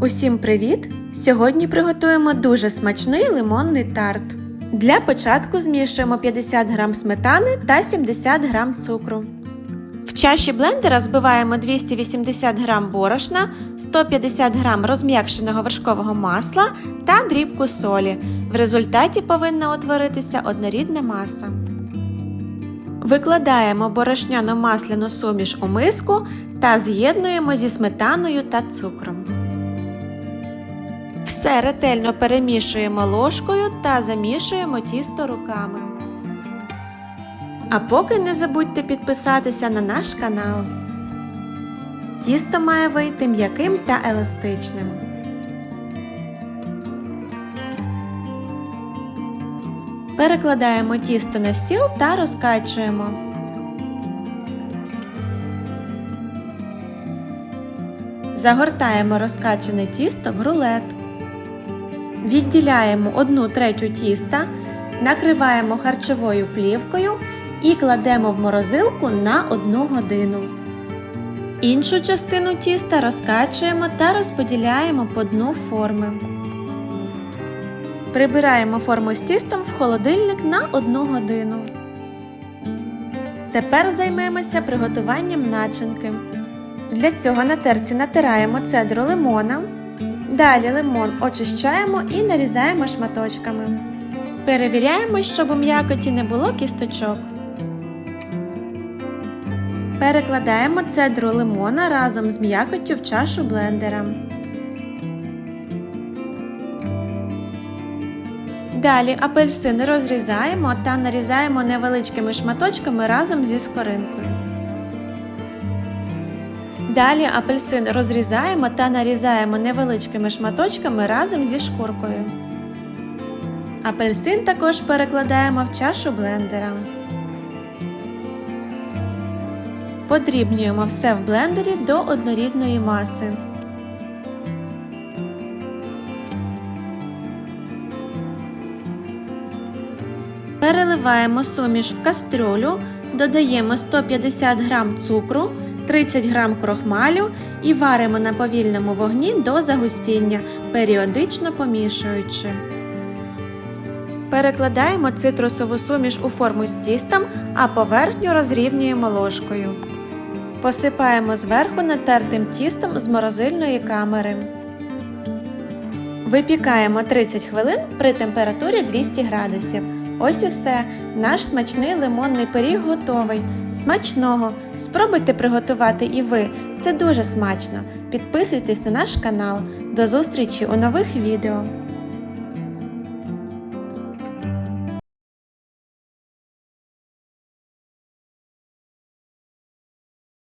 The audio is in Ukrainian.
Усім привіт! Сьогодні приготуємо дуже смачний лимонний тарт. Для початку змішуємо 50 г сметани та 70 г цукру. В чаші блендера збиваємо 280 г борошна, 150 г розм'якшеного вершкового масла та дрібку солі. В результаті повинна утворитися однорідна маса. Викладаємо борошняно масляну суміш у миску та з'єднуємо зі сметаною та цукром. Все ретельно перемішуємо ложкою та замішуємо тісто руками. А поки не забудьте підписатися на наш канал. Тісто має вийти м'яким та еластичним. Перекладаємо тісто на стіл та розкачуємо. Загортаємо розкачане тісто в рулет. Відділяємо 1 третю тіста, накриваємо харчовою плівкою і кладемо в морозилку на 1 годину. Іншу частину тіста розкачуємо та розподіляємо по дну форми. Прибираємо форму з тістом в холодильник на 1 годину. Тепер займемося приготуванням начинки. Для цього на терці натираємо цедру лимона. Далі лимон очищаємо і нарізаємо шматочками. Перевіряємо, щоб у м'якоті не було кісточок. Перекладаємо цедру лимона разом з м'якоттю в чашу блендера. Далі апельсини розрізаємо та нарізаємо невеличкими шматочками разом зі скоринкою. Далі апельсин розрізаємо та нарізаємо невеличкими шматочками разом зі шкуркою. Апельсин також перекладаємо в чашу блендера. Подрібнюємо все в блендері до однорідної маси. Переливаємо суміш в кастрюлю, додаємо 150 г цукру, 30 г крохмалю і варимо на повільному вогні до загустіння, періодично помішуючи. Перекладаємо цитрусову суміш у форму з тістом, а поверхню розрівнюємо ложкою. Посипаємо зверху натертим тістом з морозильної камери. Випікаємо 30 хвилин при температурі 200 градусів. Ось і все. Наш смачний лимонний пиріг готовий. Смачного! Спробуйте приготувати і ви. Це дуже смачно. Підписуйтесь на наш канал. До зустрічі у нових відео!